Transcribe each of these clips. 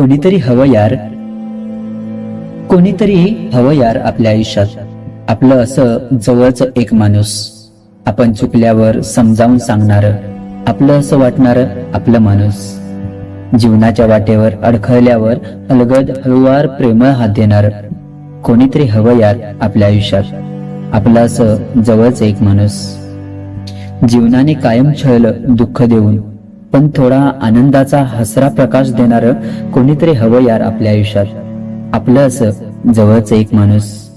कोणीतरी हवं यार. कोणीतरी हवं यार आपल्या आयुष्यात. आपलं असं जवळच एक माणूस. आपण चुकल्यावर समजावून सांगणार आपलं असं वाटणार आपलं माणूस. जीवनाच्या वाटेवर अडखळल्यावर अलगद हळुवार प्रेमळ हात देणार कोणीतरी हवं यार आपल्या आयुष्यात. आपलं असं जवळच एक माणूस. जीवनाने कायम छळलं दुःख देऊन पण थोडा आनंदाचा हसरा प्रकाश देणार कोणीतरी हवं यार आपल्या आयुष्यात. आपलं असं जवळच एक माणूस.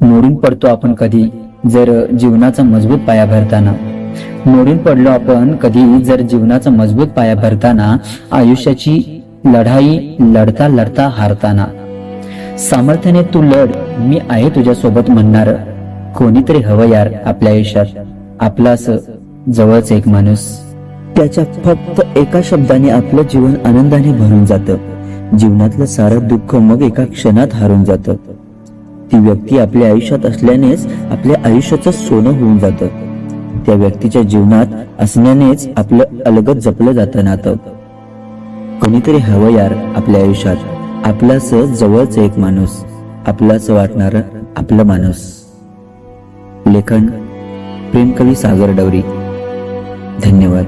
मोडून पडतो आपण कधी जर जीवनाचा मजबूत पाया भरताना. मोडून पडलो आपण कधी जर जीवनाचा मजबूत पाया भरताना आयुष्याची लढाई लढता लढता हारताना. सामर्थ्याने तू लढ मी आहे तुझ्या सोबत म्हणणार कोणीतरी हवं यार आपल्या आयुष्यात. आपलं असं जवळच एक माणूस. त्याच्या फक्त एका शब्दाने आपलं जीवन आनंदाने भरून जातं. जीवनातलं सारं दुःख मग एका क्षणात हारून जातं. ती व्यक्ती आपल्या आयुष्यात असल्यानेच आपल्या आयुष्याचं सोनं होऊन जातं. त्या व्यक्तीच्या जीवनात असण्यानेच आपलं अलगच जपलं जातं नातं. कोणीतरी हवं यार आपल्या आयुष्यात. आपलाच जवळच एक माणूस. आपलाच वाटणार आपलं माणूस. लेखन प्रेमकवी सागर डवरी. धन्यवाद.